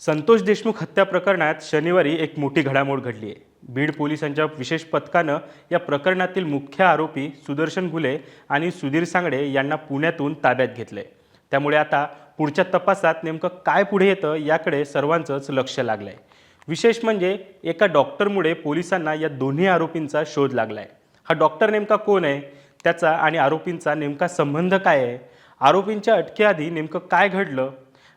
संतोष देशमुख हत्या प्रकरणात शनिवारी एक मोठी घडामोड घडली आहे. बीड पोलिसांच्या विशेष पथकानं या प्रकरणातील मुख्य आरोपी सुदर्शन घुले आणि सुधीर सांगडे यांना पुण्यातून ताब्यात घेतले त्यामुळे आता पुढच्या तपासात नेमकं काय पुढे येतं याकडे सर्वांचंच लक्ष लागलंय. विशेष म्हणजे एका डॉक्टरमुळे पोलिसांना या दोन्ही आरोपींचा शोध लागलाय. हा डॉक्टर नेमका कोण आहे? त्याचा आणि आरोपींचा नेमका संबंध काय आहे? आरोपींच्या अटकेआधी नेमकं काय घडलं?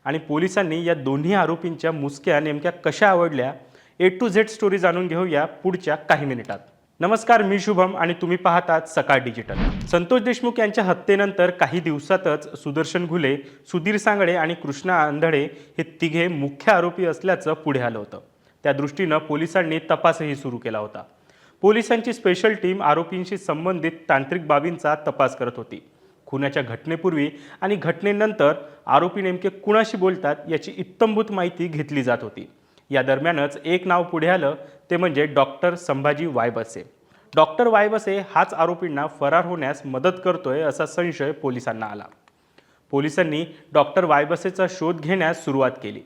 आणि पोलिसांनी या दोन्ही आरोपींच्या मुसक्या नेमक्या कशा आवडल्या ए टू झेड स्टोरी जाणून घेऊया पुढच्या काही मिनिटात. नमस्कार मी शुभम आणि तुम्ही पाहतात सकाळ डिजिटल. संतोष देशमुख यांच्या हत्येनंतर काही दिवसातच सुदर्शन घुले सुधीर सांगळे आणि कृष्णा आंधळे हे तिघे मुख्य आरोपी असल्याचं पुढे आलं होतं. त्या दृष्टीनं पोलिसांनी तपासही सुरू केला होता. पोलिसांची स्पेशल टीम आरोपींशी संबंधित तांत्रिक बाबींचा तपास करत होती. खुनाच्या घटनेपूर्वी आणि घटनेनंतर आरोपी नेमके कुणाशी बोलतात याची इत्तंभूत माहिती घेतली जात होती. या दरम्यानच एक नाव पुढे आलं ते म्हणजे डॉक्टर संभाजी वायबसे. डॉक्टर वायबसे हाच आरोपींना फरार होण्यास मदत करतोय असा संशय पोलिसांना आला. पोलिसांनी डॉक्टर वायबसेचा शोध घेण्यास सुरुवात केली.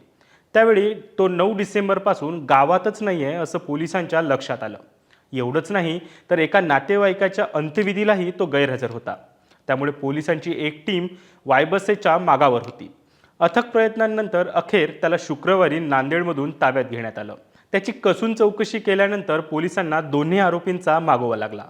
त्यावेळी तो नऊ डिसेंबरपासून गावातच नाही आहे असं पोलिसांच्या लक्षात आलं. एवढंच नाही तर एका नातेवाईकाच्या अंत्यविधीलाही तो गैरहजर होता. त्यामुळे पोलिसांची एक टीम वायबसेच्या मागावर होती. अथक प्रयत्नांनंतर अखेर त्याला शुक्रवारी नांदेडमधून ताब्यात घेण्यात आलं. त्याची कसून चौकशी केल्यानंतर पोलिसांना दोन्ही आरोपींचा मागोवा लागला.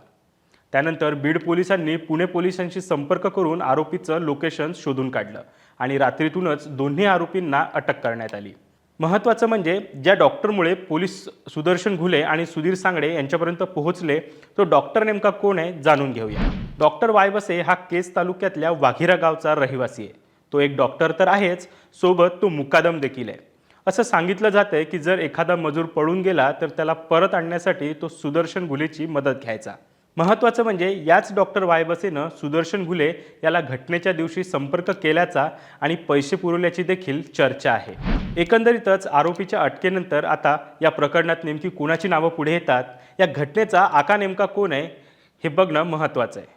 त्यानंतर बीड पोलिसांनी पुणे पोलिसांशी संपर्क करून आरोपीचं लोकेशन शोधून काढलं आणि रात्रीतूनच दोन्ही आरोपींना अटक करण्यात आली. महत्त्वाचं म्हणजे ज्या डॉक्टरमुळे पोलीस सुदर्शन घुले आणि सुधीर सांगडे यांच्यापर्यंत पोहोचले तो डॉक्टर नेमका कोण आहे जाणून घेऊया. डॉक्टर वायवसे हा केस तालुक्यातल्या वाघिरा गावचा रहिवासी आहे. तो एक डॉक्टर तर आहेच सोबत तो मुकादम देखील आहे. असं सांगितलं जातंय की जर एखादा मजूर पळून गेला तर त्याला परत आणण्यासाठी तो सुदर्शन घुलेची मदत घ्यायचा. महत्त्वाचं म्हणजे याच डॉक्टर वायबसेनं सुदर्शन घुले याला घटनेच्या दिवशी संपर्क केल्याचा आणि पैसे पुरवल्याची देखील चर्चा आहे. एकंदरीतच आरोपीच्या अटकेनंतर आता या प्रकरणात नेमकी कुणाची नावं पुढे येतात या घटनेचा आका नेमका कोण आहे हे बघणं महत्त्वाचं आहे.